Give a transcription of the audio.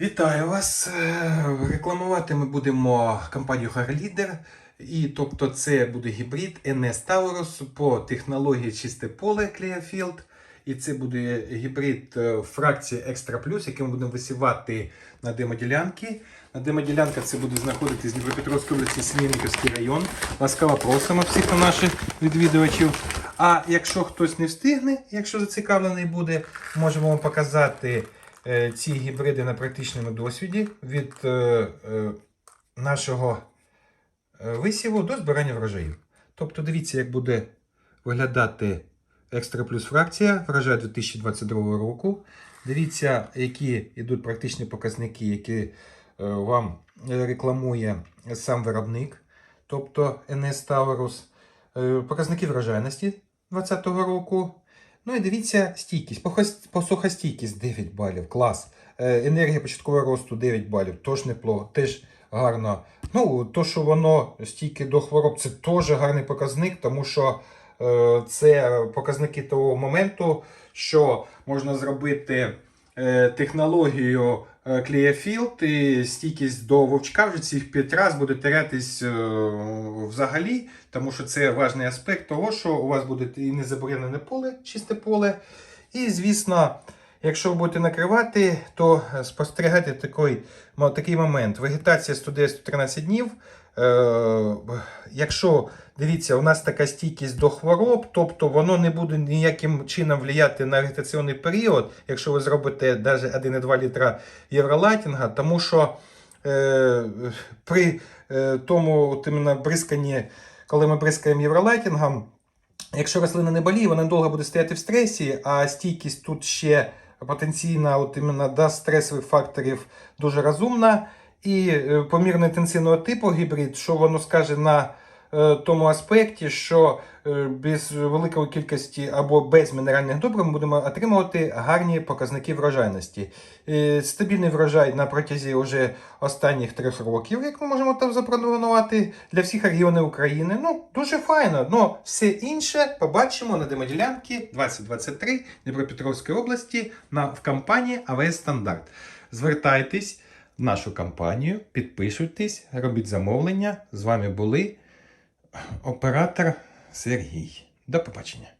Вітаю вас! Е, Рекламувати ми будемо компанію Харлідер. І тобто це буде гібрид NS Taurus по технології чисте поле Clearfield. І це буде гібрид е, фракції Extra Plus, який ми будемо висівати на демоділянки. На демоділянка це буде знаходитись в Дніпропетровській області, Смільниковський район. Ласкаво просимо всіх на наших відвідувачів. А якщо хтось не встигне, якщо зацікавлений буде, можемо вам показати ці гібриди на практичному досвіді від е, е, нашого е, висіву до збирання врожаїв. Тобто дивіться, як буде виглядати екстра плюс фракція врожай 2022 року. Дивіться, які йдуть практичні показники, які е, вам рекламує сам виробник, тобто NS Taurus. Е, Показники врожайності 2020 року. Ну і дивіться стійкість. Посухостійкість 9 балів, клас. Е, Енергія початкового росту 9 балів, тож неплохо, теж гарно. Ну, то, що воно стійке до хвороб, це теж гарний показник, тому що е, це показники того моменту, що можна зробити технологію е, Clearfield і стійкість до вовчка вже цих 5 разів буде терятись е, взагалі, тому що це важний аспект того, що у вас буде і незаборонене поле, чисте поле. І, звісно, якщо ви будете накривати, то е, спостерігайте такий, такий момент. Вегетація 110-113 днів. Е, якщо дивіться, у нас така стійкість до хвороб, тобто воно не буде ніяким чином впливати на вегетаційний період, якщо ви зробите навіть 1,2 літра євролайтінга, тому що е, при е, тому от бризканні, коли ми бризкаємо євролайтінгом, якщо рослина не боліє, вона довго буде стояти в стресі, а стійкість тут ще потенційна от іменно до стресових факторів дуже розумна. І е, помірно інтенсивного типу гібрид, що воно скаже на е, тому аспекті, що е, без великої кількості або без мінеральних добрив ми будемо отримувати гарні показники врожайності. Стабільний врожай на протязі вже останніх трьох років, як ми можемо там запропонувати для всіх регіонів України. Ну, дуже файно. Ну, все інше побачимо на демоділянки 2023 Дніпропетровської області на, в компанії АВС Стандарт. Звертайтесь нашу компанію, підписуйтесь, робіть замовлення. З вами були оператор Сергій. До побачення.